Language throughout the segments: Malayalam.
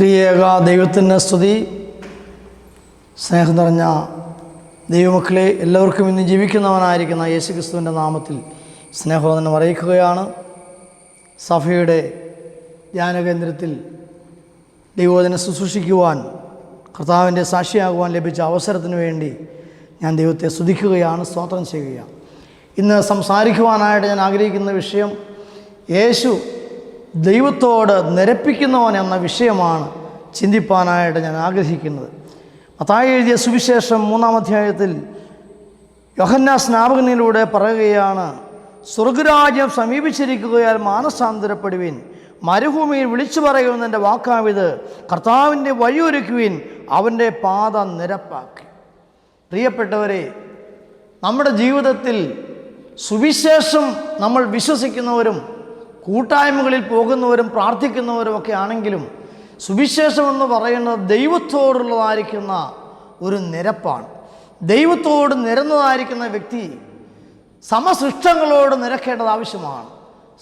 ത്രിയേക ദൈവത്തിന്റെ സ്തുതി. സ്നേഹം നിറഞ്ഞ ദൈവമക്കളെ എല്ലാവർക്കും ഇന്ന് ജീവിക്കുന്നവനായിരിക്കുന്ന യേശു ക്രിസ്തുവിന്റെ നാമത്തിൽ സ്നേഹോദനം അറിയിക്കുകയാണ്. സഭയുടെ ധ്യാനകേന്ദ്രത്തിൽ ദൈവോധന ശുശ്രൂഷിക്കുവാൻ കർത്താവിന്റെ സാക്ഷിയാകുവാൻ ലഭിച്ച അവസരത്തിന് വേണ്ടി ഞാൻ ദൈവത്തെ സ്തുതിക്കുകയാണ് സ്തോത്രം ചെയ്യുകയാണ്. ഇന്ന് സംസാരിക്കുവാനായിട്ട് ഞാൻ ആഗ്രഹിക്കുന്ന വിഷയം യേശു ദൈവത്തോട് നിരപ്പിക്കുന്നവൻ എന്ന വിഷയമാണ്. ചിന്തിപ്പാനായിട്ട് ഞാൻ ആഗ്രഹിക്കുന്നത്. മത്തായി എഴുതിയ സുവിശേഷം മൂന്നാം അധ്യായത്തിൽ യോഹന്നാ സ്നാപകനിലൂടെ പറയുകയാണ് സ്വർഗരാജ്യം സമീപിച്ചിരിക്കുകയാൽ മാനസാന്തരപ്പെടുവിൻ. മരുഭൂമിയിൽ വിളിച്ചു പറയുന്നതിന്റെ വാക്കാവിത് കർത്താവിന്റെ വഴിയൊരുക്കുവിൻ അവന്റെ പാത നിരപ്പാക്കി. പ്രിയപ്പെട്ടവരെ നമ്മുടെ ജീവിതത്തിൽ സുവിശേഷം നമ്മൾ വിശ്വസിക്കുന്നവരും കൂട്ടായ്മകളിൽ പോകുന്നവരും പ്രാർത്ഥിക്കുന്നവരും ഒക്കെ ആണെങ്കിലും സുവിശേഷം എന്ന് പറയുന്നത് ദൈവത്തോടുള്ളതായിരിക്കുന്ന ഒരു നിരപ്പാണ്. ദൈവത്തോട് നിരന്നതായിരിക്കുന്ന വ്യക്തി സമസൃഷ്ടങ്ങളോട് നിരക്കേണ്ടത് ആവശ്യമാണ്.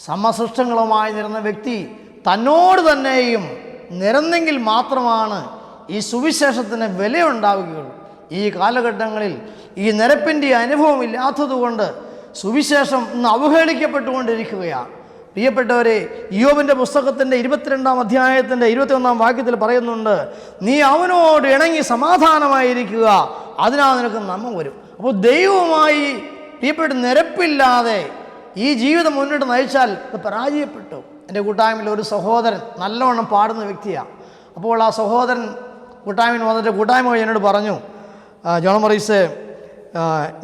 സമസൃഷ്ടങ്ങളുമായി നിരന്ന വ്യക്തി തന്നോട് തന്നെയും നിരന്നെങ്കിൽ മാത്രമാണ് ഈ സുവിശേഷത്തിന് വിലയുണ്ടാവുകയുള്ളൂ. ഈ കാലഘട്ടങ്ങളിൽ ഈ നിരപ്പിന്റെ അനുഭവം ഇല്ലാത്തതുകൊണ്ട് സുവിശേഷം ഇന്ന് അവഹേളിക്കപ്പെട്ടുകൊണ്ടിരിക്കുകയാണ്. പ്രിയപ്പെട്ടവരെ യോബിന്റെ പുസ്തകത്തിന്റെ ഇരുപത്തിരണ്ടാം അധ്യായത്തിന്റെ ഇരുപത്തിയൊന്നാം വാക്യത്തിൽ പറയുന്നുണ്ട് നീ അവനോട് ഇണങ്ങി സമാധാനമായിരിക്കുക അതിനാൽ നിനക്ക് നന്മ വരും. അപ്പോൾ ദൈവവുമായി പ്രിയപ്പെട്ട് നിരപ്പില്ലാതെ ഈ ജീവിതം മുന്നോട്ട് നയിച്ചാൽ ഇത് പരാജയപ്പെട്ടു. എന്റെ കൂട്ടായ്മയിൽ ഒരു സഹോദരൻ നല്ലവണ്ണം പാടുന്ന വ്യക്തിയാണ് അപ്പോൾ ആ സഹോദരൻ കൂട്ടായ്മയിൽ വന്നിട്ട് കൂട്ടായ്മ എന്നോട് പറഞ്ഞു ജോണമറീസ്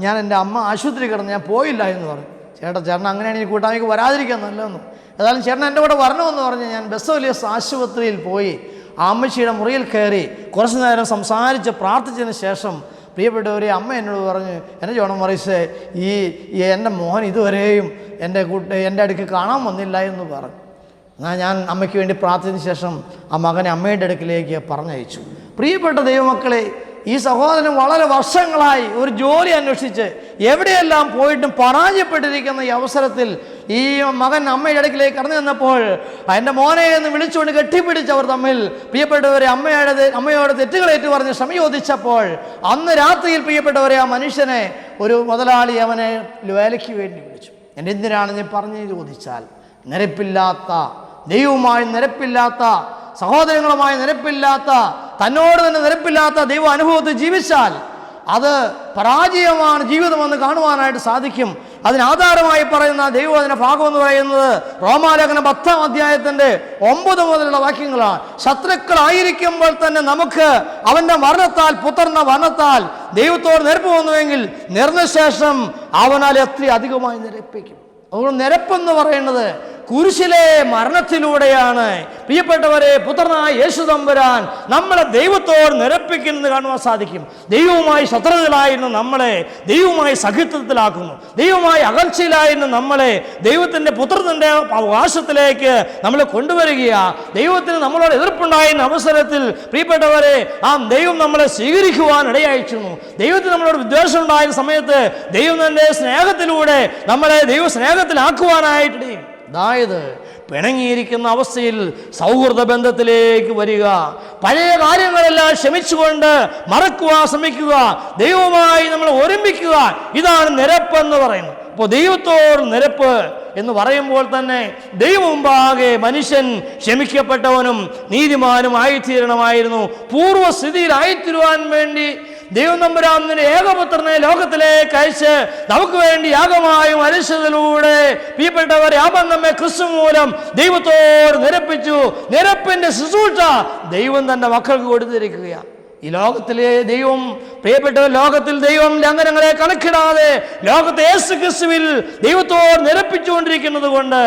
ഞാൻ എന്റെ അമ്മ ആശുപത്രി കിടന്ന് ഞാൻ പോയില്ല എന്ന് പറഞ്ഞു. ചേട്ടാ ചേട്ടൻ അങ്ങനെയാണ് ഈ കൂട്ടായ്മയ്ക്ക് വരാതിരിക്കാൻ നല്ലതെന്ന് ഏതായാലും ചേട്ടൻ എന്റെ കൂടെ വരണമെന്ന് പറഞ്ഞ് ഞാൻ ബെസ്സോലിയസ് ആശുപത്രിയിൽ പോയി അമ്മച്ചിയുടെ മുറിയിൽ കയറി കുറച്ച് നേരം സംസാരിച്ച് പ്രാർത്ഥിച്ചതിന് ശേഷം പ്രിയപ്പെട്ടവരെ അമ്മ എന്നോട് പറഞ്ഞു എന്റെ ജോണം മറീസ് ഈ എന്റെ മോൻ ഇതുവരെയും എന്റെ കൂട്ട് എന്റെ അടുക്ക് കാണാൻ വന്നില്ല എന്ന് പറഞ്ഞു. എന്നാൽ ഞാൻ അമ്മയ്ക്ക് വേണ്ടി പ്രാർത്ഥിച്ചതിന് ശേഷം ആ മകനെ അമ്മയുടെ അടുക്കിലേക്ക് പറഞ്ഞയച്ചു. പ്രിയപ്പെട്ട ദൈവമക്കളെ ഈ സഹോദരൻ വളരെ വർഷങ്ങളായി ഒരു ജോലി അന്വേഷിച്ച് എവിടെയെല്ലാം പോയിട്ടും പരാജയപ്പെട്ടിരിക്കുന്ന ഈ അവസരത്തിൽ ഈ മകൻ അമ്മയുടെ അടുക്കിലേക്ക് കടന്നു ചെന്നപ്പോൾ എന്റെ മോനെ എന്ന് വിളിച്ചുകൊണ്ട് കെട്ടിപ്പിടിച്ചവർ തമ്മിൽ പ്രിയപ്പെട്ടവരെ അമ്മയുടെ അമ്മയോട് തെറ്റുകളേറ്റു പറഞ്ഞ് ക്ഷമയോദിച്ചപ്പോൾ അന്ന് രാത്രിയിൽ പ്രിയപ്പെട്ടവരെ ആ മനുഷ്യനെ ഒരു മുതലാളി അവനെ വേലയ്ക്ക് വേണ്ടി വിളിച്ചു. എന്റെ എന്തിനാണ് നീ പറഞ്ഞു ചോദിച്ചാൽ? നിരപ്പില്ലാത്ത ദൈവവുമായി നിരപ്പില്ലാത്ത സഹോദരങ്ങളുമായി നിരപ്പില്ലാത്ത തന്നോട് തന്നെ നിരപ്പില്ലാത്ത ദൈവ അനുഭവത്തിൽ ജീവിച്ചാൽ അത് പരാജയമാണ് ജീവിതമെന്ന് കാണുവാനായിട്ട് സാധിക്കും. അതിനാധാരമായി പറയുന്ന ദൈവവചന ഭാഗം എന്ന് പറയുന്നത് റോമാലേഖന പത്താം അധ്യായത്തിന്റെ ഒമ്പത് മുതലുള്ള വാക്യങ്ങളാണ്. ശത്രുക്കളായിരിക്കുമ്പോൾ തന്നെ നമുക്ക് അവന്റെ മരണത്താൽ പുത്രന്റെ മരണത്താൽ ദൈവത്തോട് നിരപ്പ് വന്നുവെങ്കിൽ നിറഞ്ഞ ശേഷം അവനാൽ എത്ര അധികമായി നിരപ്പിക്കും. അതുകൊണ്ട് നിരപ്പെന്ന് പറയുന്നത് കുരിശിലെ മരണത്തിലൂടെയാണ്. പ്രിയപ്പെട്ടവരെ പുത്രനായ യേശു തമ്പുരാൻ നമ്മളെ ദൈവത്തോട് നിരപ്പിക്കുന്നത് കാണുവാൻ സാധിക്കും. ദൈവവുമായി ശത്രുതയിലായിരുന്നു നമ്മളെ ദൈവവുമായി സഹിത്വത്തിലാക്കുന്നു ദൈവവുമായി അകൽച്ചയിലായിരുന്നു നമ്മളെ ദൈവത്തിന്റെ പുത്രത്തിന്റെ അവകാശത്തിലേക്ക് നമ്മളെ കൊണ്ടുവരികയാണ് ദൈവത്തിന് നമ്മളോട് എതിർപ്പുണ്ടായിരുന്ന അവസരത്തിൽ പ്രിയപ്പെട്ടവരെ ആ ദൈവം നമ്മളെ സ്വീകരിക്കുവാൻ ഇടയായിച്ചിരുന്നു. ദൈവത്തിന് നമ്മളോട് വിദ്വേഷം ഉണ്ടായിരുന്ന സമയത്ത് ദൈവം തന്റെ സ്നേഹത്തിലൂടെ നമ്മളെ ദൈവ സ്നേഹത്തിലാക്കുവാനായിട്ട് അതായത് പിണങ്ങിയിരിക്കുന്ന അവസ്ഥയിൽ സൗഹൃദ ബന്ധത്തിലേക്ക് വരിക. പഴയ കാര്യങ്ങളെല്ലാം ക്ഷമിച്ചുകൊണ്ട് മറക്കുവാൻ ശ്രമിക്കുക ദൈവവുമായി നമ്മൾ ഒരുമിക്കുക. ഇതാണ് നിരപ്പെന്ന് പറയുന്നത്. അപ്പോൾ ദൈവത്തോട് നിരപ്പ് എന്ന് പറയുമ്പോൾ തന്നെ ദൈവം മുമ്പാകെ മനുഷ്യൻ ക്ഷമിക്കപ്പെട്ടവനും നീതിമാനും ആയിത്തീരണമായിരുന്നു. പൂർവസ്ഥിതിയിൽ ആയിത്തീരുവാൻ വേണ്ടി ദൈവം നമ്പുരാമനെ ഏകപുത്രനെ ലോകത്തിലേക്ക് അയച്ച് നമുക്ക് വേണ്ടി യാഗമായും അരിച്ചതിലൂടെ പ്രിയപ്പെട്ടവരെ യാപം നമ്മെ ക്രിസ്തു മൂലം ദൈവത്തോട് നിരപ്പിച്ചു. നിരപ്പിന്റെ ശുശ്രൂഷ ദൈവം തന്റെ മക്കൾക്ക് കൊടുത്തിരിക്കുകയാണ്. ഈ ലോകത്തിലെ ദൈവം പ്രിയപ്പെട്ട ലോകത്തിൽ ദൈവം ലംഘനങ്ങളെ കണക്കിടാതെ ലോകത്തെ യേശു ക്രിസ്തുവിൽ ദൈവത്തോട് നിരപ്പിച്ചുകൊണ്ടിരിക്കുന്നത് കൊണ്ട്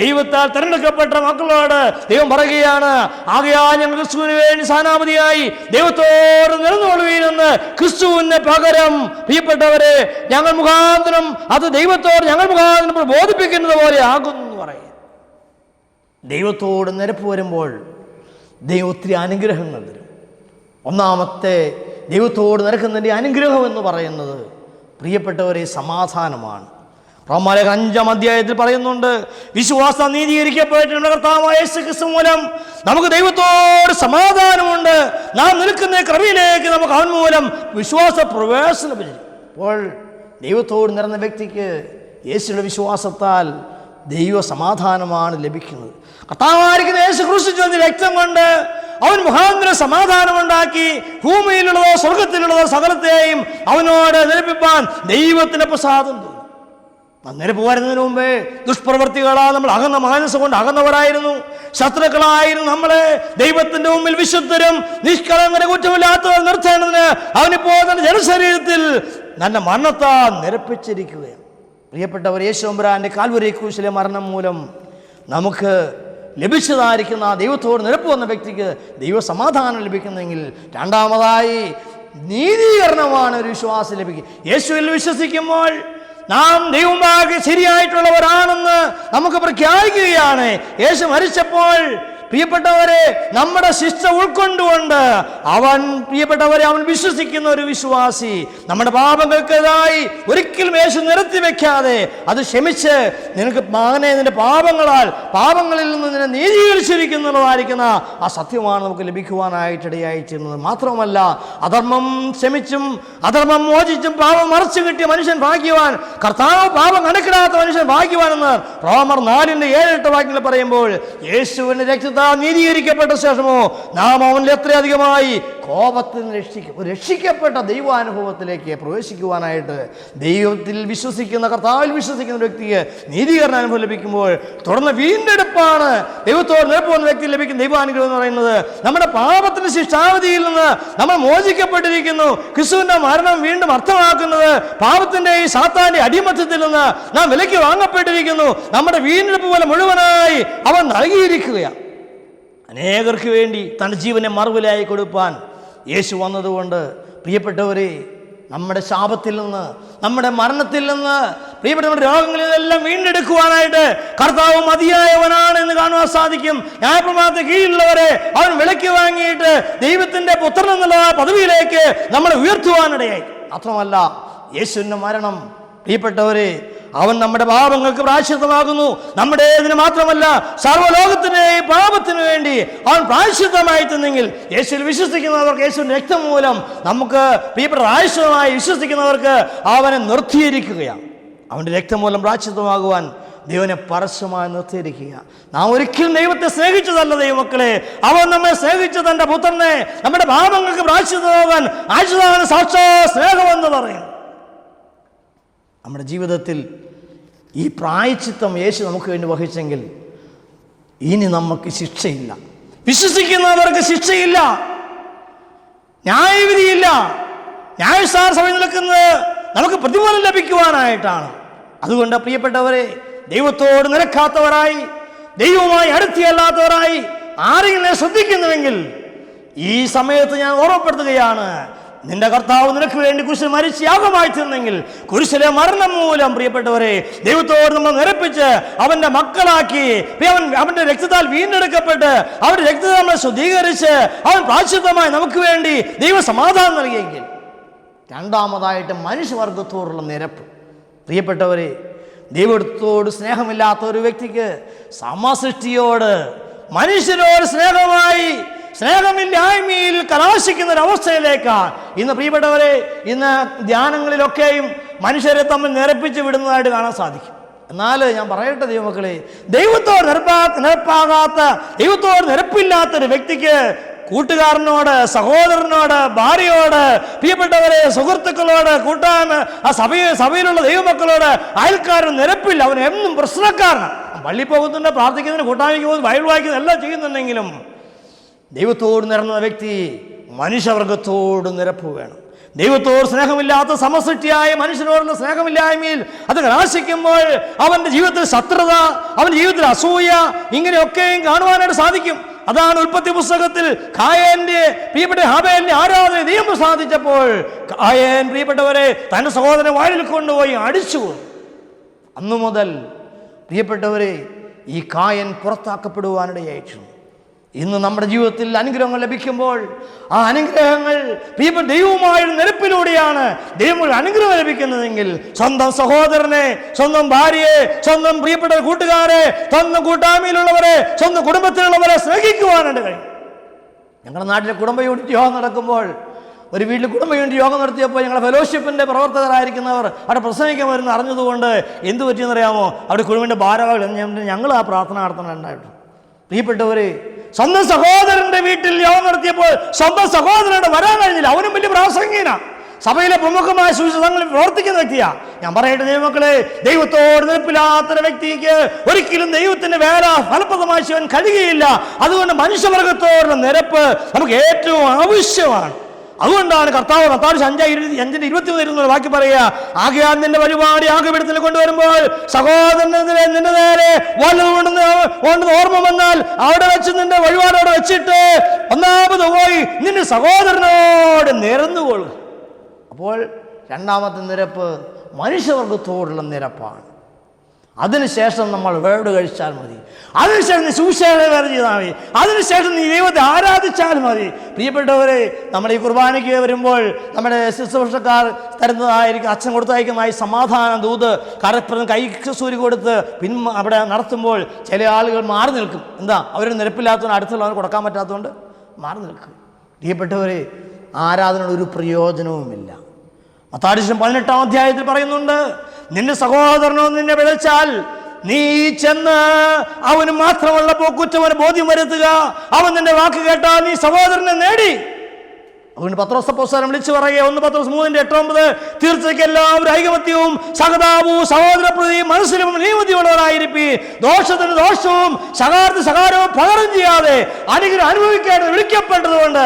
ദൈവത്താൽ തിരഞ്ഞെടുക്കപ്പെട്ട മക്കളോട് ദൈവം പറയുകയാണ് ആകയാൽ ഞങ്ങൾ ക്രിസ്തുവിന് വേണ്ടി സ്ഥാനാപതിയായി ദൈവത്തോട് നിലനിന്നുകൊള്ളുവീനെന്ന് ക്രിസ്തുവിന് പകരം. പ്രിയപ്പെട്ടവരെ ഞങ്ങൾ മുഖാന്തരം അത് ദൈവത്തോട് ഞങ്ങൾ മുഖാന്തരം ബോധിപ്പിക്കുന്നത് പോലെ ആകുന്നു എന്ന് പറയും ദൈവത്തോട് നിരപ്പ് വരുമ്പോൾ ദൈവം ഒത്തിരി അനുഗ്രഹങ്ങൾ തരും. ഒന്നാമത്തെ ദൈവത്തോട് നിരക്കുന്നതിന്റെ അനുഗ്രഹം എന്ന് പറയുന്നത് പ്രിയപ്പെട്ടവരെ സമാധാനമാണ്. റോമാലേഖ അഞ്ചാം അധ്യായത്തിൽ പറയുന്നുണ്ട് വിശ്വാസം നീതീകരിക്കപ്പെട്ടിട്ടുള്ള കർത്താവായ മൂലം നമുക്ക് ദൈവത്തോട് സമാധാനമുണ്ട്. നാം നിൽക്കുന്ന കൃപയിലേക്ക് നമുക്ക് അവൻ മൂലം വിശ്വാസ പ്രവേശനം അപ്പോൾ ദൈവത്തോട് നിറഞ്ഞ വ്യക്തിക്ക് യേശുവിന്റെ വിശ്വാസത്താൽ ദൈവ സമാധാനമാണ് ലഭിക്കുന്നത്. കർത്താവായിരിക്കുന്ന യേശു ക്രൂശിച്ചു രക്തം കൊണ്ട് അവൻ മുഖാന്തരം സമാധാനമുണ്ടാക്കി ഭൂമിയിലുള്ളതോ സ്വർഗത്തിലുള്ളതോ സകലത്തെയും അവനോട് നിരപ്പിപ്പാൻ ദൈവത്തിന്റെ പ്രസാദം തോന്നി. അങ്ങനെ പോരുന്നതിന് മുമ്പേ ദുഷ്പ്രവർത്തികളാ നമ്മൾ അകന്ന മാനസം കൊണ്ട് അകന്നവരായിരുന്നു. ശത്രുക്കളായിരുന്നു നമ്മളെ. ദൈവത്തിന്റെ മുമ്പിൽ വിശുദ്ധരും നിഷ്കളങ്കര കുറ്റമില്ലാത്തവർ നിർത്തേണ്ടതിന് അവനിപ്പോ തന്റെ ജനശരീരത്തിൽ നല്ല മരണത്താ നിരപ്പിച്ചിരിക്കുകയാണ്. പ്രിയപ്പെട്ടവർ യേശോമ്പരാന്റെ കാൽവരി ക്രൂശിലെ മരണം മൂലം നമുക്ക് ലഭിച്ചതായിരിക്കുന്ന ആ ദൈവത്തോട് നിരപ്പ് വന്ന വ്യക്തിക്ക് ദൈവ സമാധാനം ലഭിക്കുന്നെങ്കിൽ രണ്ടാമതായി നീതീകരണമാണ് ഒരു വിശ്വാസം ലഭിക്കുക. യേശുവിൽ വിശ്വസിക്കുമ്പോൾ നാം ദൈവമാകെ ശരിയായിട്ടുള്ളവരാണെന്ന് നമുക്ക് പ്രഖ്യാപിക്കുകയാണ്. യേശു മരിച്ചപ്പോൾ പ്രിയപ്പെട്ടവരെ നമ്മുടെ ശിക്ഷ ഉൾക്കൊണ്ടുകൊണ്ട് അവൻ പ്രിയപ്പെട്ടവരെ അവൻ വിശ്വസിക്കുന്ന ഒരു വിശ്വാസി. നമ്മുടെ പാപങ്ങൾക്കെതിരായി ഒരിക്കലും യേശു നിരത്തി വെക്കാതെ അത് ക്ഷമിച്ച് നിനക്ക് മകനെ നിന്റെ പാപങ്ങളാൽ പാപങ്ങളിൽ നിന്ന് നിന്നെ നീതീകരിച്ചിരിക്കുന്നുള്ളതായിരിക്കുന്ന ആ സത്യമാണ് നമുക്ക് ലഭിക്കുവാനായിട്ടിടയായിത്തീരുന്നത് മാത്രമല്ല അധർമ്മം ക്ഷമിച്ചും അധർമ്മം മോചിച്ചും പാപം മറച്ചു കിട്ടിയ മനുഷ്യൻ ഭാഗ്യവാൻ കർത്താവ് പാപം കണക്കിടാത്ത മനുഷ്യൻ ഭാഗ്യവാൻ എന്ന് റോമർ നാലിന്റെ ഏഴെട്ട് വാക്യങ്ങൾ പറയുമ്പോൾ യേശുവിന്റെ രക്തത്താൽ നീതീകരിക്കപ്പെട്ട ശേഷമോ? നാം അവനിൽ എത്രയധികമായി കോപത്തിൽ രക്ഷിക്കും രക്ഷിക്കപ്പെട്ട ദൈവാനുഭവത്തിലേക്ക് പ്രവേശിക്കുവാനായിട്ട് ദൈവത്തിൽ വിശ്വസിക്കുന്ന കർത്താവിൽ വിശ്വസിക്കുന്ന വ്യക്തിക്ക് നീതീകരണ അനുഭവം ലഭിക്കുമ്പോൾ തുടർന്ന് വീണ്ടെടുപ്പാണ് ദൈവത്തോട് നിരപ്പ് വന്ന വ്യക്തി ലഭിക്കുന്ന ദൈവാനുഗ്രഹം എന്ന് പറയുന്നത്. നമ്മുടെ പാപത്തിന്റെ ശിക്ഷാവധിയിൽ നിന്ന് നമ്മൾ മോചിക്കപ്പെട്ടിരിക്കുന്നു. ക്രിസ്തുവിന്റെ മരണം വീണ്ടും അർത്ഥമാക്കുന്നത് പാപത്തിന്റെ ഈ സാത്താന്റെ അടിമത്തത്തിൽ നിന്ന് നാം വിലയ്ക്ക് വാങ്ങപ്പെട്ടിരിക്കുന്നു. നമ്മുടെ വീണ്ടെടുപ്പ് പോലെ മുഴുവനായി അവൻ നൽകിയിരിക്കുകയാണ്. അനേകർക്ക് വേണ്ടി തന്റെ ജീവനെ മറുവിലായി കൊടുപ്പാൻ യേശു വന്നതുകൊണ്ട് പ്രിയപ്പെട്ടവരെ നമ്മുടെ ശാപത്തിൽ നിന്ന് നമ്മുടെ മരണത്തിൽ നിന്ന് പ്രിയപ്പെട്ട നമ്മുടെ രോഗങ്ങളിൽ നിന്നെല്ലാം വീണ്ടെടുക്കുവാനായിട്ട് കർത്താവ് മതിയായവനാണ് എന്ന് കാണുവാൻ സാധിക്കും. ന്യായപ്രമാണത്തിന് കീഴിലുള്ളവരെ അവൻ വിളക്കി വാങ്ങിയിട്ട് ദൈവത്തിന്റെ പുത്രൻ എന്നുള്ള പദവിയിലേക്ക് നമ്മളെ ഉയർത്തുവാനിടയായി. മാത്രമല്ല യേശുവിന്റെ മരണം പ്രിയപ്പെട്ടവരെ അവൻ നമ്മുടെ പാപങ്ങൾക്ക് പ്രായശ്ചിത്തമാകുന്നു. നമ്മുടെ ഇതിന് മാത്രമല്ല സർവലോകത്തിന്റെ പാപത്തിന് വേണ്ടി അവൻ പ്രായശ്ചിത്തമായി തന്നെങ്കിൽ യേശുവിൽ വിശ്വസിക്കുന്നവർക്ക് യേശുവിന്റെ രക്തം മൂലം നമുക്ക് പ്രായശ്ചിതമായി വിശ്വസിക്കുന്നവർക്ക് അവനെ നിർത്തിയിരിക്കുകയാണ്. അവന്റെ രക്തം മൂലം പ്രായശ്ചിത്തമാകുവാൻ ദൈവനെ പരസ്യമായി നിർത്തിയിരിക്കുക നാം ഒരിക്കലും ദൈവത്തെ സ്നേഹിച്ചതല്ല ദൈവമക്കളെ. അവൻ നമ്മെ സ്നേഹിച്ച തന്റെ പുത്രനെ നമ്മുടെ പാപങ്ങൾക്ക് പ്രാശ്ചിതമാകാൻ ആഴ്ചതാണ് സാക്ഷാ സ്നേഹമെന്ന് പറയും നമ്മുടെ ജീവിതത്തിൽ ഈ പ്രായച്ചിത്തം യേശു നമുക്ക് വേണ്ടി വഹിച്ചെങ്കിൽ ഇനി നമുക്ക് ശിക്ഷയില്ല. വിശ്വസിക്കുന്നവർക്ക് ശിക്ഷയില്ല. ന്യായവിധിയില്ല. ന്യായസ്ഥാന സമയം നിൽക്കുന്നത് നമുക്ക് പ്രതിഫലം ലഭിക്കുവാനായിട്ടാണ്. അതുകൊണ്ട് പ്രിയപ്പെട്ടവരെ ദൈവത്തോട് നിരക്കാത്തവരായി ദൈവവുമായി അടുത്തിയല്ലാത്തവരായി ആരെങ്കിലും ശ്രദ്ധിക്കുന്നുവെങ്കിൽ ഈ സമയത്ത് ഞാൻ ഓർമ്മപ്പെടുത്തുകയാണ് നിന്റെ കർത്താവ് നിനക്ക് വേണ്ടി കുരിശിൽ മരിച്ച് യാഗമായി തീർന്നെങ്കിൽ കുരിശിലെ മരണം മൂലം പ്രിയപ്പെട്ടവരെ ദൈവത്തോട് നമ്മൾ നിരപ്പിച്ച് അവന്റെ മക്കളാക്കി അവൻ അവന്റെ രക്തത്താൽ വീണ്ടെടുക്കപ്പെട്ട് അവന്റെ രക്തത്തെ നമ്മളെ ശുദ്ധീകരിച്ച് അവൻ പ്രാശ്ചിത്തമായി നമുക്ക് വേണ്ടി ദൈവ സമാധാനം നൽകിയെങ്കിൽ രണ്ടാമതായിട്ട് മനുഷ്യവർഗത്തോടുള്ള നിരപ്പ്. പ്രിയപ്പെട്ടവരെ ദൈവത്തോട് സ്നേഹമില്ലാത്ത ഒരു വ്യക്തിക്ക് സമസൃഷ്ടിയോട് മനുഷ്യരോട് സ്നേഹമായി സ്നേഹമില്ലായ്മയിൽ കലാശിക്കുന്ന ഒരവസ്ഥയിലേക്കാണ് ഇന്ന് പ്രിയപ്പെട്ടവരെ ഇന്ന് ധ്യാനങ്ങളിലൊക്കെയും മനുഷ്യരെ തമ്മിൽ നിരപ്പിച്ച് വിടുന്നതായിട്ട് കാണാൻ സാധിക്കും. എന്നാൽ ഞാൻ പറയട്ടെ ദൈവമക്കളെ ദൈവത്തോട് നിരപ്പാ നിരപ്പാകാത്ത ദൈവത്തോട് നിരപ്പില്ലാത്തൊരു വ്യക്തിക്ക് കൂട്ടുകാരനോട് സഹോദരനോട് ഭാര്യയോട് പ്രിയപ്പെട്ടവരെ സുഹൃത്തുക്കളോട് കൂട്ടാൻ ആ സഭയിൽ സഭയിലുള്ള ദൈവമക്കളോട് അയൽക്കാരൻ നിരപ്പില്ല. അവൻ എന്നും പ്രശ്നക്കാരനാണ് പള്ളി പോകുന്നുണ്ട് പ്രാർത്ഥിക്കുന്നുണ്ട് കൂട്ടായ്മയ്ക്ക് പോകുന്നു ബൈബിൾ വായിക്കുന്നു എല്ലാം ചെയ്യുന്നുണ്ടെങ്കിലും ദൈവത്തോട് നിറഞ്ഞ വ്യക്തി മനുഷ്യവർഗത്തോട് നിരപ്പ് വേണം. ദൈവത്തോട് സ്നേഹമില്ലാത്ത സമസൃഷ്ടിയായ മനുഷ്യനോടുള്ള സ്നേഹമില്ലായ്മയിൽ അത് കലാശിക്കുമ്പോൾ അവന്റെ ജീവിതത്തിൽ ശത്രുത അവന്റെ ജീവിതത്തിൽ അസൂയ ഇങ്ങനെയൊക്കെയും കാണുവാനായിട്ട് സാധിക്കും. അതാണ് ഉൽപ്പത്തി പുസ്തകത്തിൽ കായന്റെ പ്രിയപ്പെട്ട ഹാബേലിന്റെ ആരാധന നിയമം സാധിച്ചപ്പോൾ കായൻ പ്രിയപ്പെട്ടവരെ തന്റെ സഹോദരൻ വായിൽ കൊണ്ടുപോയി അടിച്ചു അന്നു മുതൽ പ്രിയപ്പെട്ടവരെ ഈ കായൻ പുറത്താക്കപ്പെടുവാനിടയായിട്ടുണ്ട്. ഇന്ന് നമ്മുടെ ജീവിതത്തിൽ അനുഗ്രഹങ്ങൾ ലഭിക്കുമ്പോൾ ആ അനുഗ്രഹങ്ങൾ പ്രിയപ്പെട്ട ദൈവമായ നിരപ്പിലൂടെയാണ് ദൈവം അനുഗ്രഹം ലഭിക്കുന്നതെങ്കിൽ സ്വന്തം സഹോദരനെ സ്വന്തം ഭാര്യയെ സ്വന്തം പ്രിയപ്പെട്ട കൂട്ടുകാരെ സ്വന്തം കൂട്ടായ്മയിലുള്ളവരെ സ്വന്തം കുടുംബത്തിലുള്ളവരെ സ്നേഹിക്കുവാനുണ്ട് കഴിയും. ഞങ്ങളുടെ നാട്ടിലെ കുടുംബ യൂണിറ്റ് യോഗം നടക്കുമ്പോൾ ഒരു വീട്ടിൽ കുടുംബ യൂണിറ്റ് യോഗം നടത്തിയപ്പോൾ ഞങ്ങളുടെ ഫെലോഷിപ്പിന്റെ പ്രവർത്തകരായിരിക്കുന്നവർ അവിടെ പ്രസംഗിക്കാൻ വരുന്ന അറിഞ്ഞതുകൊണ്ട് എന്ത് പറ്റിയെന്നറിയാമോ? അവിടെ കുടുംബിന്റെ ഭാരവാഹികൾ ഞങ്ങൾ ആ പ്രാർത്ഥന നടത്തണുണ്ടായിട്ടു പ്രിയപ്പെട്ടവരെ സ്വന്തം സഹോദരന്റെ വീട്ടിൽ യോഗം നടത്തിയപ്പോൾ സ്വന്തം സഹോദരനോട് വരാൻ കഴിഞ്ഞില്ല. അവനും വലിയ പ്രാസംഗീന സഭയിലെ പ്രമുഖമായ സുവിശേഷങ്ങളിൽ പ്രവർത്തിക്കുന്ന വ്യക്തിയാ. ഞാൻ പറയട്ടെ ദൈവമക്കളെ ദൈവത്തോട് നിൽപ്പില്ലാത്ത വ്യക്തിക്ക് ഒരിക്കലും ദൈവത്തിന്റെ വേല ഫലപ്രദമായി ചെയ്യാൻ കഴിയുകയില്ല. അതുകൊണ്ട് മനുഷ്യവർഗത്തോടുള്ള നിരപ്പ് നമുക്ക് ഏറ്റവും ആവശ്യമാണ്. അതുകൊണ്ടാണ് കർത്താവ് കർത്താവ് അഞ്ച് അഞ്ചിന്റെ ഇരുപത്തി മൂന്ന് ബാക്കി പറയുക ആകെയാൽ നിന്റെ വഴിപാടി ആകെപിടത്തിൽ കൊണ്ടുവരുമ്പോൾ സഹോദരനെതിരെ നിന്റെ നേരെ കൊണ്ട് ഓർമ്മ വന്നാൽ അവിടെ വെച്ച് നിന്റെ വഴിപാട് അവിടെ വെച്ചിട്ട് ഒന്നാമത് പോയി നിന്റെ സഹോദരനോട് നിരന്നുകൊള്ളുക അപ്പോൾ രണ്ടാമത്തെ നിരപ്പ് മനുഷ്യവർഗത്തോടുള്ള നിരപ്പാണ്. അതിനുശേഷം നമ്മൾ വേർഡ് കഴിച്ചാൽ മതി. അതിനുശേഷം നീ സുവിശേഷം വേറെ ചെയ്താൽ മതി. അതിനുശേഷം നീ ദൈവത്തെ ആരാധിച്ചാൽ മതി. പ്രിയപ്പെട്ടവരെ നമ്മുടെ ഈ കുർബാനയ്ക്ക് വരുമ്പോൾ നമ്മുടെ ശുശ്രൂഷക്കാർ തരുന്നതായിരിക്കും അച്ഛൻ കൊടുത്തയക്കുന്നതായി സമാധാന ദൂത് കരപ്പുറം കൈ സൂര്യ കൊടുത്ത് പിൻ അവിടെ നടത്തുമ്പോൾ ചില ആളുകൾ മാറി നിൽക്കും. എന്താ? അവർ നിരപ്പില്ലാത്തതുകൊണ്ട് അടുത്തുള്ളവർ കൊടുക്കാൻ പറ്റാത്തതുകൊണ്ട് മാറി നിൽക്കും. പ്രിയപ്പെട്ടവരെ ആരാധനയുടെ ഒരു പ്രയോജനവുമില്ല. മത്താടിശം പതിനെട്ടാം അധ്യായത്തിൽ പറയുന്നുണ്ട് നിന്റെ സഹോദരനോ നിന്നെ വിളിച്ചാൽ നീ ചെന്ന് അവന് മാത്രമുള്ള കുറ്റവന് ബോധ്യം വരുത്തുക. അവൻ നിന്റെ വാക്ക് കേട്ടാൽ നീ സഹോദരനെ നേടി. അതുകൊണ്ട് പത്രോസപ്പോസ്തലം വിളിച്ചു പറയുക ഒന്ന് പത്രോസ് മൂന്നിന്റെ എട്ടൊമ്പത് തീർച്ചയ്ക്ക് എല്ലാവരും ഐകമത്യവും സഹതാപവും സഹോദരപ്രതിയും മനസ്സിലും നീമതിയുള്ളവരായിരിക്കും ദോഷത്തിന് ദോഷവും സകാരത്തിന് സകാരവും പകരം ചെയ്യാതെ അനുഗ്രഹം അനുഭവിക്കാൻ വിളിക്കപ്പെട്ടതുകൊണ്ട്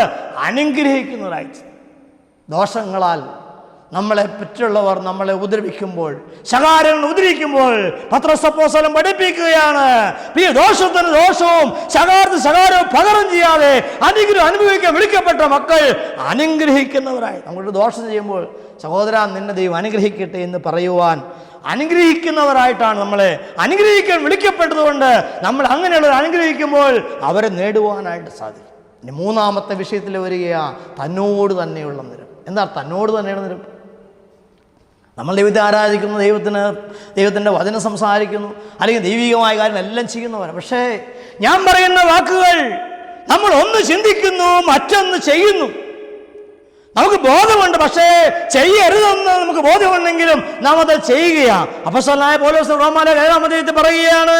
അനുഗ്രഹിക്കുന്നവരായി. ദോഷങ്ങളാൽ നമ്മളെ പറ്റുള്ളവർ നമ്മളെ ഉപദ്രവിക്കുമ്പോൾ ശകാരങ്ങൾ ഉപദ്രവിക്കുമ്പോൾ പത്രസപ്പോസലം പഠിപ്പിക്കുകയാണ്. ഈ ദോഷത്തിന് ദോഷവും ശകാരത്തിന് ശകാരവും പകരം ചെയ്യാതെ അനുഗ്രഹം അനുഭവിക്കാൻ വിളിക്കപ്പെട്ട മക്കൾ അനുഗ്രഹിക്കുന്നവരായി. നമ്മളൊരു ദോഷം ചെയ്യുമ്പോൾ സഹോദര നിന്നെ ദൈവം അനുഗ്രഹിക്കട്ടെ എന്ന് പറയുവാൻ അനുഗ്രഹിക്കുന്നവരായിട്ടാണ് നമ്മളെ അനുഗ്രഹിക്കാൻ വിളിക്കപ്പെട്ടതുകൊണ്ട് നമ്മൾ അങ്ങനെയുള്ളവർ അനുഗ്രഹിക്കുമ്പോൾ അവരെ നേടുവാനായിട്ട് സാധിക്കും. ഇനി മൂന്നാമത്തെ വിഷയത്തിൽ വരികയാ തന്നോട് തന്നെയുള്ള നിരം. എന്താ തന്നോട് തന്നെയുള്ള നിരം? നമ്മൾ ദൈവത്തെ ആരാധിക്കുന്നു ദൈവത്തിന് ദൈവത്തിന്റെ വചനം സംസാരിക്കുന്നു അല്ലെങ്കിൽ ദൈവികമായ കാര്യം എല്ലാം ചെയ്യുന്നവരാണ് പക്ഷേ ഞാൻ പറയുന്ന വാക്കുകൾ നമ്മൾ ഒന്ന് ചിന്തിക്കുന്നു മറ്റൊന്ന് ചെയ്യുന്നു. നമുക്ക് ബോധമുണ്ട് പക്ഷേ ചെയ്യരുതെന്ന് നമുക്ക് ബോധമുണ്ടെങ്കിലും നാം അത് ചെയ്യുകയാണ് അപ്പസ്വലായ പോലീസ് റോമാല അദ്ദേഹത്തിൽ പറയുകയാണ്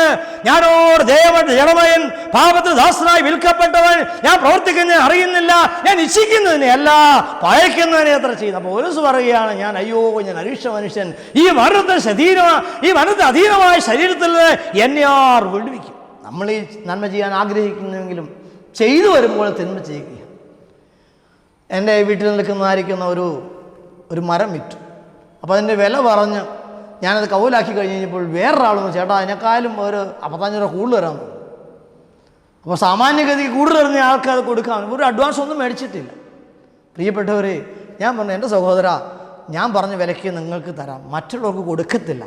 ഞാനോട് ദേവൻ ജഡമയൻ പാപത്തിൽ ദാസനായി വിൽക്കപ്പെട്ടവൻ ഞാൻ പ്രവർത്തിക്കുന്ന അറിയുന്നില്ല ഞാൻ ഇച്ഛിക്കുന്നതിനെ അല്ല പഴയ്ക്കുന്നതിനെ അത്ര ചെയ്യുന്നു അപ്പോൾ പോലീസ് പറയുകയാണ് ഞാൻ അയ്യോ ഞാൻ അരീക്ഷ മനുഷ്യൻ. ഈ മരണത്തിന് ശരീര ഈ മരണത്തിന് അധീനമായ ശരീരത്തിൽ എന്നെ ആർ വിടുവിക്കും. നമ്മൾ ഈ നന്മ ചെയ്യാൻ ആഗ്രഹിക്കുന്നുവെങ്കിലും ചെയ്തു വരുമ്പോൾ തിന്മ ചെയ്യുക എന്റെ വീട്ടിൽ നിൽക്കുന്നതായിരിക്കുന്ന ഒരു ഒരു മരം വിറ്റു. അപ്പോൾ അതിന്റെ വില പറഞ്ഞ് ഞാനത് കൗലാക്കി കഴിഞ്ഞ് കഴിഞ്ഞപ്പോൾ വേറൊരാളൊന്നും ചേട്ടാ അതിനേക്കാളും ഒരു അപ്പത്തഞ്ഞൂറ് രൂപ കൂടുതൽ തോന്നുന്നു. അപ്പോൾ സാമാന്യഗതിക്ക് കൂടുതൽ വരുന്ന ആൾക്ക് അത് കൊടുക്കാൻ ഒരു അഡ്വാൻസ് ഒന്നും മേടിച്ചിട്ടില്ല. പ്രിയപ്പെട്ടവരെ ഞാൻ പറഞ്ഞു എന്റെ സഹോദര ഞാൻ പറഞ്ഞ വിലയ്ക്ക് നിങ്ങൾക്ക് തരാം. മറ്റുള്ളവർക്ക് കൊടുക്കത്തില്ല.